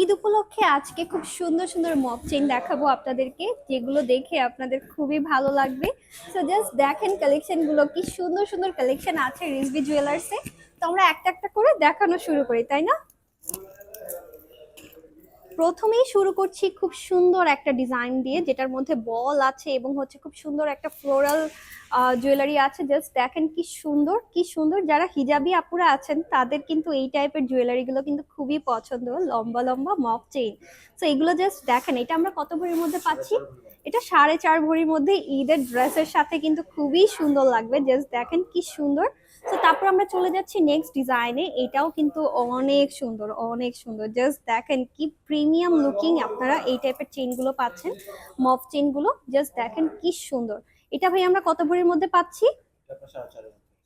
ঈদ উপলক্ষে আজকে খুব সুন্দর সুন্দর মক চেইন দেখাবো আপনাদেরকে, যেগুলো দেখে আপনাদের খুবই ভালো লাগবে। সো জাস্ট দেখেন কালেকশনগুলো কি সুন্দর সুন্দর কালেকশন আছে রিজভি জুয়েলার্সে তো আমরা একটা একটা করে দেখানো শুরু করি, তাই না? প্রথমেই শুরু করছি খুব সুন্দর একটা ডিজাইন দিয়ে, যেটার মধ্যে বল আছে এবং হচ্ছে খুব সুন্দর একটা ফ্লোরাল জুয়েলারি আছে। জাস্ট দেখেন কি সুন্দর কি সুন্দর। যারা হিজাবি আপুরা আছেন, তাদের কিন্তু এই টাইপের জুয়েলারিগুলো কিন্তু খুবই পছন্দ। লম্বা লম্বা মক চেইন। তো এগুলো জাস্ট দেখেন, এটা আমরা কত ভরির মধ্যে পাচ্ছি? এটা সাড়ে চার ভরির মধ্যে ঈদের ড্রেসের সাথে কিন্তু খুবই সুন্দর লাগবে। জাস্ট দেখেন কি সুন্দর। তো তারপর আমরা চলে যাচ্ছি নেক্সট ডিজাইনে এটাও কিন্তু অনেক সুন্দর অনেক সুন্দর। জাস্ট দেখেন কি প্রিমিয়াম লুকিং আপনারা এই টাইপের চেইনগুলো পাচ্ছেন মফ চেইনগুলো জাস্ট দেখেন কি সুন্দর। এটা ভাই আমরা কত ভরির মধ্যে পাচ্ছি?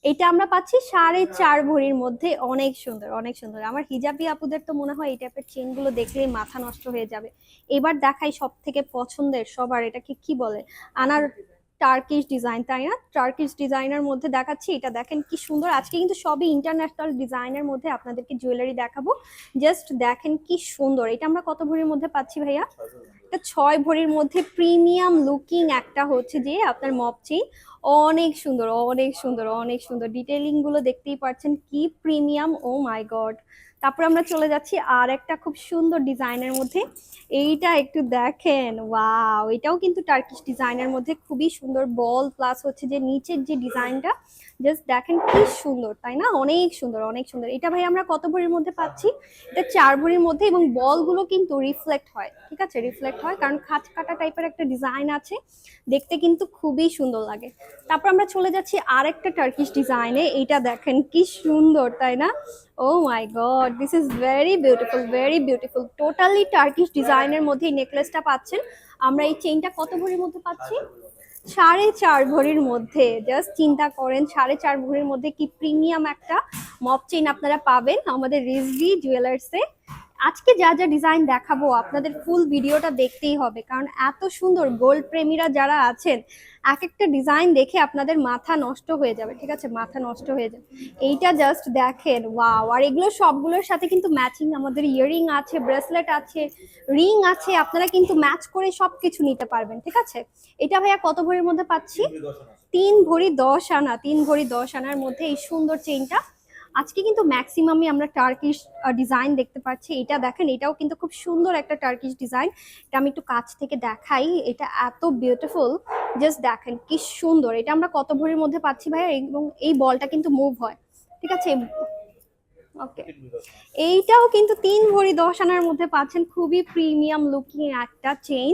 এটা আমরা পাচ্ছি সাড়ে চার ভরির মধ্যে। অনেক সুন্দর অনেক সুন্দর। আমার হিজাবি আপুদের তো মনে হয় এই টাইপের চেনগুলো দেখলেই মাথা নষ্ট হয়ে যাবে। এবার দেখাই সব থেকে পছন্দের সবার, এটাকে কি বলে? আনার টার্কিশ ডিজাইন তাই না? টার্কিশ ডিজাইনের মধ্যে দেখাচ্ছি, এটা দেখেন কি সুন্দর। আজকে কিন্তু সবই ইন্টারন্যাশনাল ডিজাইনের মধ্যে আপনাদেরকে জুয়েলারি দেখাবো। জাস্ট দেখেন কি সুন্দর। এটা আমরা কত ভরির মধ্যে পাচ্ছি ভাইয়া? এটা ছয় ভরির মধ্যে প্রিমিয়াম লুকিং একটা হচ্ছে যে আপনার মপ চেইন অনেক সুন্দর অনেক সুন্দর অনেক সুন্দর। ডিটেলিংগুলো দেখতেই পাচ্ছেন কি প্রিমিয়াম ও মাই গড তারপর আমরা চলে যাচ্ছি আর একটা খুব সুন্দর ডিজাইনের মধ্যে। এইটা একটু দেখেন, ওয়াও! এটাও কিন্তু টার্কিশ ডিজাইনের মধ্যে খুবই সুন্দর। বল প্লাস হচ্ছে যে নিচের যে ডিজাইনটা জাস্ট দেখেন কি সুন্দর, তাই না? অনেক সুন্দর অনেক সুন্দর। এটা ভাই আমরা কত ভরির মধ্যে পাচ্ছি? এটা চার ভরির মধ্যে এবং বলগুলো কিন্তু রিফ্লেক্ট হয়, ঠিক আছে? রিফ্লেক্ট হয়, কারণ খাঁচ কাটা টাইপের একটা ডিজাইন আছে। দেখতে কিন্তু খুবই সুন্দর লাগে। তারপর আমরা চলে যাচ্ছি আর একটা টার্কিশ ডিজাইনে এইটা দেখেন কি সুন্দর, তাই না? ও my god this is very beautiful very beautiful totally Turkish ডিজাইনের মধ্যে এই নেকলেসটা পাচ্ছেন। আমরা এই চেইনটা কত ভরির মধ্যে পাচ্ছি? সাড়ে চার ভরির মধ্যে জাস্ট চিন্তা করেন, সাড়ে চার ভরির মধ্যে কি প্রিমিয়াম একটা মপ চেইন আপনারা পাবেন আমাদের রিজভি জুয়েলার্সে আজকে যা যা ডিজাইন দেখাবো, আপনাদের ফুল ভিডিওটা দেখতেই হবে। কারণ এত সুন্দর গোল্ড প্রেমীরা যারা আছেন এক একটা ডিজাইন দেখে আপনাদের মাথা নষ্ট হয়ে যাবে, ঠিক আছে? মাথা নষ্ট হয়ে যাবে। এইটা জাস্ট দেখেন ওয়াও আর এগুলো সবগুলোর সাথে কিন্তু ম্যাচিং আমাদের ইয়ারিং আছে ব্রেসলেট আছে রিং আছে, আপনারা কিন্তু ম্যাচ করে সব কিছু নিতে পারবেন, ঠিক আছে? এটা ভাইয়া কত ভরির মধ্যে পাচ্ছি? তিন ভরি দশ আনা, তিন ভরি দশ আনার মধ্যে এই সুন্দর চেইনটা আজকে কিন্তু ম্যাক্সিমামই আমরা টার্কিশ ডিজাইন দেখতে পাচ্ছি। এটা দেখেন, এটাও কিন্তু খুব সুন্দর একটা টার্কিশ ডিজাইন এটা আমি একটু কাছ থেকে দেখাই। এটা এত বিউটিফুল জাস্ট দেখেন, কি সুন্দর। এটা আমরা কত ভরির মধ্যে পাচ্ছি ভাইয়া? এবং এই বলটা কিন্তু মুভ হয়। ঠিক আছে? ওকে এইটাও কিন্তু তিন ভরি দশ আনার মধ্যে পাচ্ছেন। খুবই প্রিমিয়াম লুকিং একটা চেইন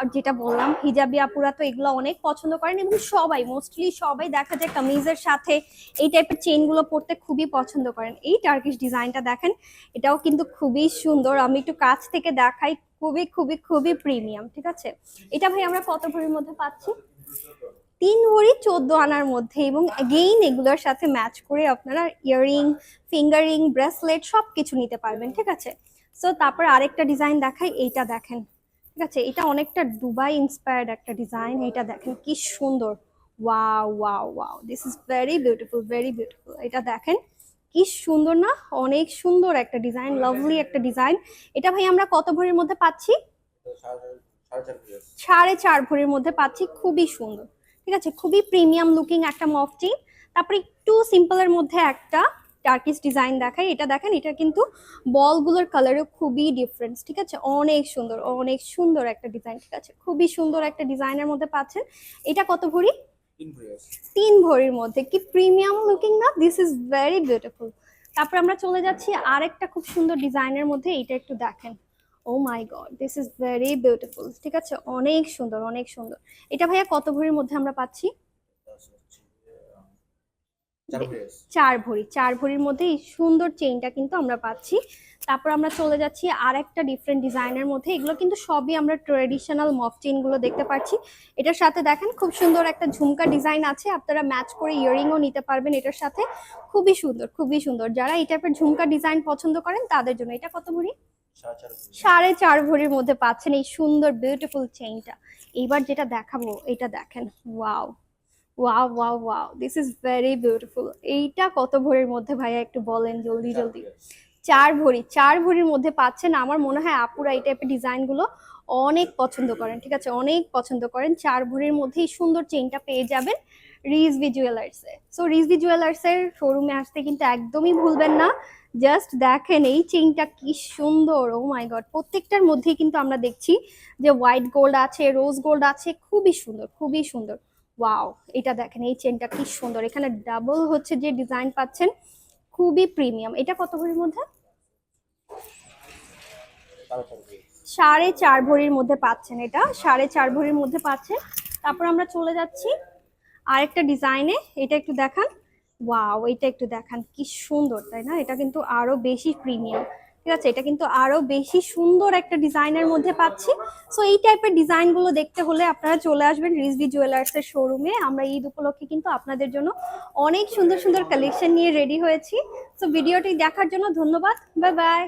আর যেটা বললাম, হিজাবি আপুরা তো এগুলো অনেক পছন্দ করেন এবং সবাই মোস্টলি সবাই দেখা যায় কামিজের সাথে এই টাইপের চেইনগুলো পরতে খুবই পছন্দ করেন। এই টার্কিশ ডিজাইনটা দেখেন, এটাও কিন্তু খুবই সুন্দর। আমি একটু কাছ থেকে দেখাই, খুবই খুবই খুবই প্রিমিয়াম ঠিক আছে? এটা ভাই আমরা কত ভরির মধ্যে পাচ্ছি? তিন ভরি চোদ্দ আনার মধ্যে এবং এগেইন এগুলোর সাথে ম্যাচ করে আপনারা ইয়ারিং ফিঙ্গারিং ব্রেসলেট সব কিছু নিতে পারবেন, ঠিক আছে? সো তারপর আরেকটা ডিজাইন দেখাই, এইটা দেখেন। ঠিক আছে, এটা অনেকটা দুবাই ইন্সপায়ার্ড একটা ডিজাইন এটা দেখেন কি সুন্দর। Wow wow wow this is very beautiful very beautiful এটা দেখেন কি সুন্দর না, অনেক সুন্দর একটা ডিজাইন লাভলি একটা ডিজাইন এটা ভাই আমরা কত ভরির মধ্যে পাচ্ছি? সাড়ে চার ভরির মধ্যে পাচ্ছি, খুবই সুন্দর। ঠিক আছে, খুবই প্রিমিয়াম লুকিং একটা মফ চেইন তারপরে একটু সিম্পলের মধ্যে একটা টার্কিস ডিজাইন দেখাই এটা দেখেন এটা কিন্তু বলগুলোর কালারও খুবই ডিফারেন্স ঠিক আছে? অনেক সুন্দর অনেক সুন্দর একটা ডিজাইন ঠিক আছে? খুবই সুন্দর একটা ডিজাইনের মধ্যে পাচ্ছেন। এটা কত ভরি? তিন ভরির মধ্যে কি প্রিমিয়াম লুকিং না? দিস ইজ ভেরি বিউটিফুল তারপর আমরা চলে যাচ্ছি আরেকটা খুব সুন্দর ডিজাইনের মধ্যে এটা একটু দেখেন। ও my god this is very beautiful ঠিক আছে? অনেক সুন্দর অনেক সুন্দর। এটা ভাইয়া কত ভরির মধ্যে আমরা পাচ্ছি? চার ভরি চার ভরির মধ্যে এই সুন্দর চেইনটা কিন্তু আমরা পাচ্ছি। তারপর আমরা চলে যাচ্ছি আর একটা ডিফারেন্ট ডিজাইনের মধ্যে। এগুলো কিন্তু সবই আমরা ট্রেডিশনাল মফ চেইনগুলো দেখতে পাচ্ছি। এটার সাথে দেখেন খুব সুন্দর একটা ঝুমকা ডিজাইন আছে। আপনারা ম্যাচ করে ইয়ারিংও নিতে পারবেন এটার সাথে। খুবই সুন্দর খুবই সুন্দর। যারা এই টাইপের ঝুমকা ডিজাইন পছন্দ করেন তাদের জন্য এটা কত ভরি? সাড়ে চার ভরির মধ্যে পাচ্ছেন এই সুন্দর বিউটিফুল চেইনটা এইবার যেটা দেখাবো এটা দেখেন wow wow wow wow this is very beautiful এইটা কত ভরির মধ্যে ভাইয়া একটু বলেন জলদি জলদি? চার ভরি। চার ভরির মধ্যে পাচ্ছেন আমার মনে হয় আপুরা এই টাইপের ডিজাইনগুলো অনেক পছন্দ করেন ঠিক আছে? অনেক পছন্দ করেন। চার ভরির মধ্যেই সুন্দর চেইনটা পেয়ে যাবেন রিজভি জুয়েলার্সে সো রিজভি জুয়েলার্সের শোরুমে আসতে কিন্তু একদমই ভুলবেন না। জাস্ট দেখেন এই চেইনটা কি সুন্দর। ও মাই গড প্রত্যেকটার মধ্যেই কিন্তু আমরা দেখছি যে হোয়াইট গোল্ড আছে রোজ গোল্ড আছে খুবই সুন্দর খুবই সুন্দর। ওয়াও এটা দেখেন, এই চেনটা কি সুন্দর। এখানে ডাবল হচ্ছে যে ডিজাইন পাচ্ছেন, খুবই প্রিমিয়াম এটা কত ভরির মধ্যে? সাড়ে চার ভরির মধ্যে পাচ্ছেন এটা, সাড়ে চার ভরির মধ্যে পাচ্ছেন তারপর আমরা চলে যাচ্ছি আরেকটা ডিজাইনে এটা একটু দেখান। ওয়াও এটা একটু দেখান, কি সুন্দর, তাই না? এটা কিন্তু আরও বেশি প্রিমিয়াম ঠিক আছে? এটা কিন্তু আরও বেশি সুন্দর একটা ডিজাইনের মধ্যে পাচ্ছি। সো এই টাইপের ডিজাইনগুলো দেখতে হলে আপনারা চলে আসবেন রিজভি জুয়েলার্স এর শোরুমে আমরা ঈদ উপলক্ষে কিন্তু আপনাদের জন্য অনেক সুন্দর সুন্দর কালেকশন নিয়ে রেডি হয়েছি। সো ভিডিওটি দেখার জন্য ধন্যবাদ। Bye bye